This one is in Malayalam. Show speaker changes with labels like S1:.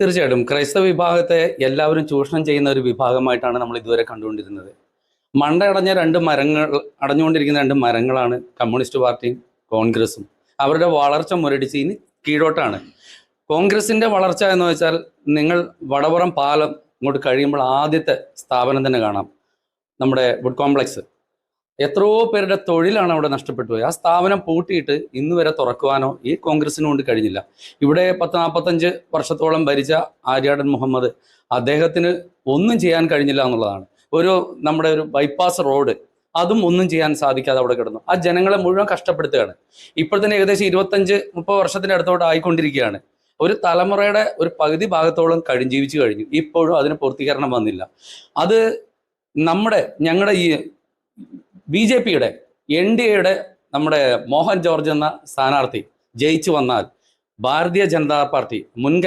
S1: തീർച്ചയായിട്ടും ക്രൈസ്തവ വിഭാഗത്തെ എല്ലാവരും ചൂഷണം ചെയ്യുന്ന ഒരു വിഭാഗമായിട്ടാണ് നമ്മൾ ഇതുവരെ കണ്ടുകൊണ്ടിരുന്നത്. മണ്ട അടഞ്ഞ രണ്ട് മരങ്ങൾ അടഞ്ഞുകൊണ്ടിരിക്കുന്ന രണ്ട് മരങ്ങളാണ് കമ്മ്യൂണിസ്റ്റ് പാർട്ടിയും കോൺഗ്രസും. അവരുടെ വളർച്ച മുരടിച്ച് ഇനി കീഴോട്ടാണ്. കോൺഗ്രസിന്റെ വളർച്ച എന്ന് വെച്ചാൽ നിങ്ങൾ വടവറം പാലം ഇങ്ങോട്ട് കഴിയുമ്പോൾ ആദ്യത്തെ സ്ഥാപനം തന്നെ കാണാം. നമ്മുടെ വുഡ് കോംപ്ലക്സ്. എത്രയോ പേരുടെ തൊഴിലാണ് അവിടെ നഷ്ടപ്പെട്ടു പോയത് ആ സ്ഥാപനം പൂട്ടിയിട്ട് ഇന്ന് വരെ തുറക്കുവാനോ ഈ കോൺഗ്രസിന് കൊണ്ട് കഴിഞ്ഞില്ല. ഇവിടെ പത്ത് നാൽപ്പത്തഞ്ച് വർഷത്തോളം ഭരിച്ച ആര്യാടൻ മുഹമ്മദ് അദ്ദേഹത്തിന് ഒന്നും ചെയ്യാൻ കഴിഞ്ഞില്ല എന്നുള്ളതാണ്. ഒരു നമ്മുടെ ഒരു ബൈപ്പാസ് റോഡ് അതും ഒന്നും ചെയ്യാൻ സാധിക്കാതെ അവിടെ കിടന്നു. ആ ജനങ്ങളെ മുഴുവൻ കഷ്ടപ്പെടുത്തുകയാണ്. ഇപ്പോൾ തന്നെ ഏകദേശം ഇരുപത്തഞ്ച് മുപ്പത് വർഷത്തിന്റെ അടുത്തോട്ട് ആയിക്കൊണ്ടിരിക്കുകയാണ്. ഒരു തലമുറയുടെ ഒരു പകുതി ഭാഗത്തോളം കഴിഞ്ഞ് ജീവിച്ചു കഴിഞ്ഞു. ഇപ്പോഴും അതിന് പൂർത്തീകരണം വന്നില്ല. അത് നമ്മുടെ ഞങ്ങളുടെ ഈ ബി ജെ പിയുടെ എൻ ഡി എയുടെ നമ്മുടെ മോഹൻ ജോർജ് എന്ന സ്ഥാനാർത്ഥി ജയിച്ചു വന്നാൽ ഭാരതീയ ജനതാ പാർട്ടി മുൻകൈ